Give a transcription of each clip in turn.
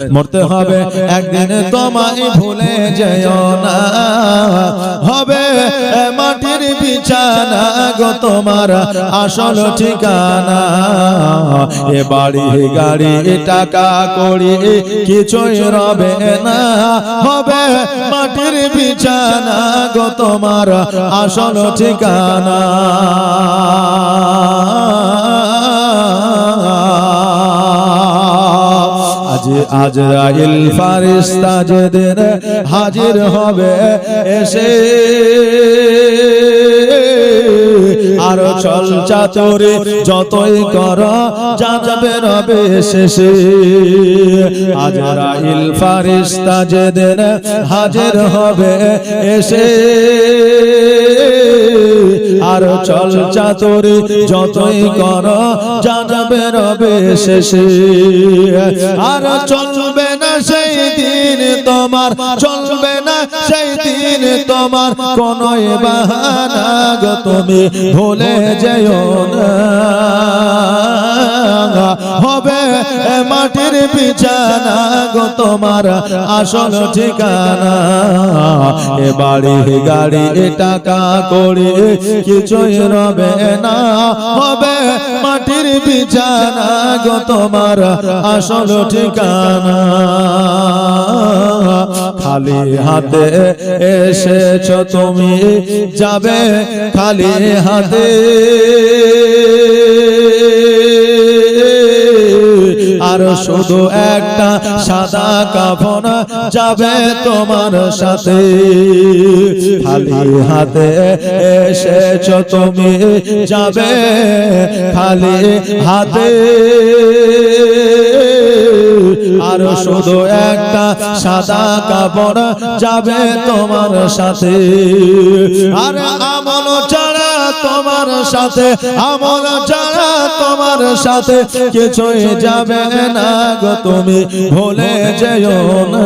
মরতে হবে একদিন তোমায় ভুলে যেও না। হবে মাটির বিছানা গো তোমার আসল ঠিকানা। এ বাড়ি গাড়ি টাকা করি কিছুই রবে না। হবে মাটির বিছানা গো তোমার আসল ঠিকানা। আজরাইল ফারিস্তা যেদিন হাজির হবে, এসে আর চল চাতরে যতই কর জানবে রবে শেষে। আজরাইল ফারিস্তা যেদিন হাজির হবে, এসে আর চল চাতরে যতই কর, জানবে রবে শেষে। আর চলবে না সেই দিন তোমার, চলবে না সেই দিন তোমার, কোন বাহানা গ তুমি ভুলে যেও। হবে মাটির বিছানা গো তোমার আসল ঠিকানা। এ বাড়ি, গাড়ি টাকা করে কিছুই রবে না। হবে মাটির বিছানা গো তোমার আসল ঠিকানা। খালি হাতে এসেছ তুমি, যাবে খালি হাতে। আর শুধু একটা সাদা কাফন যাবে তোমার সাথে। খালি হাতে এসেছ তুমি যাবে খালি হাতে। আর শুধু একটা সাদা কাপড় যাবে তোমার সাথে। আর আমল ছাড়া তোমার সাথে, আমল ছাড়া তোমার সাথে কিছুই যাবে না গো তুমি, ভুলে যেও না।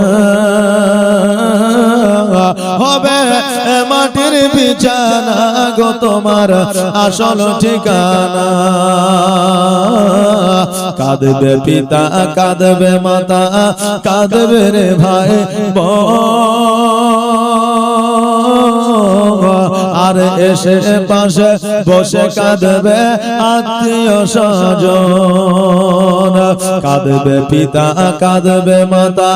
হবে মাটির বিছানা গো তোমার আসল ঠিকানা। কাঁদবে পিতা, কাঁদবে মাতা, কাঁদবে রে ভাই আর এসে পাশে বসে কাঁদবে আত্মীয় স্বজন। কাঁদবে পিতা কাঁদবে মাতা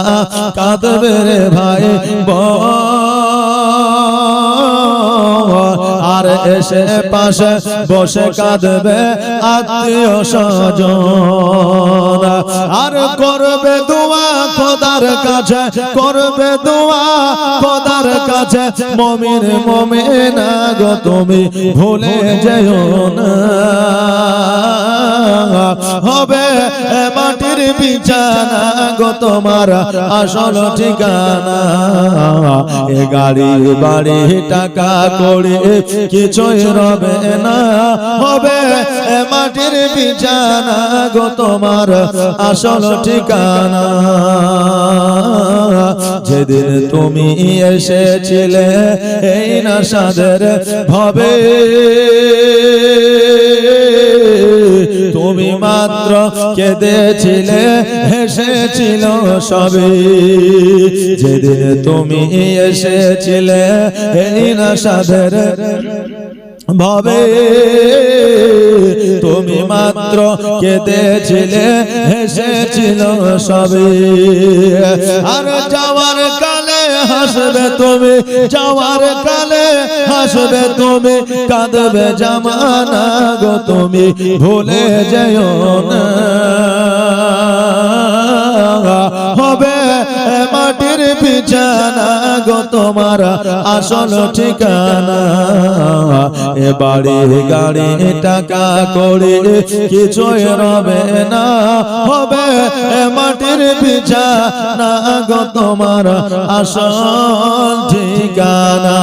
কাঁদবে রে ভাই আর এসে পাশে বসে কাঁদবে আত্মীয় স্বজন। আর করবে দোয়া খোদার কাছে, করবে দোয়া খোদার কাছে। মমিন, মমিনা গো, তুমি ভুলে যেও না। হবে বিছানা গো তোমার আসল ঠিকানা। এ গাড়ি বাড়ি টাকা করে কিছুই রবে না। হবে মাটির বিছানা গো তোমার আসল ঠিকানা। যেদিন তুমি এসেছিলে এই না সাদের ভবে, তুমি মাত্র কেঁদেছিলে, হেসেছিল সবে। যেদিন তুমি এসেছিলে এই না সাদের ভাবে তুমি মাত্র কেঁদেছিলে, হেসেছিল সবে। আর যাওয়ার কালে হাসবে তুমি, যাওয়ার কালে হাসবে তুমি, কাঁদবে জামানা গো তুমি, ভুলে যেও না। হবে মাটির বিছানা তোমার আসল ঠিকানা। এ বাড়ি গাড়ি টাকা করে কিছুই রবে না। হবে মাটির বিছানা গো তোমার আসল ঠিকানা।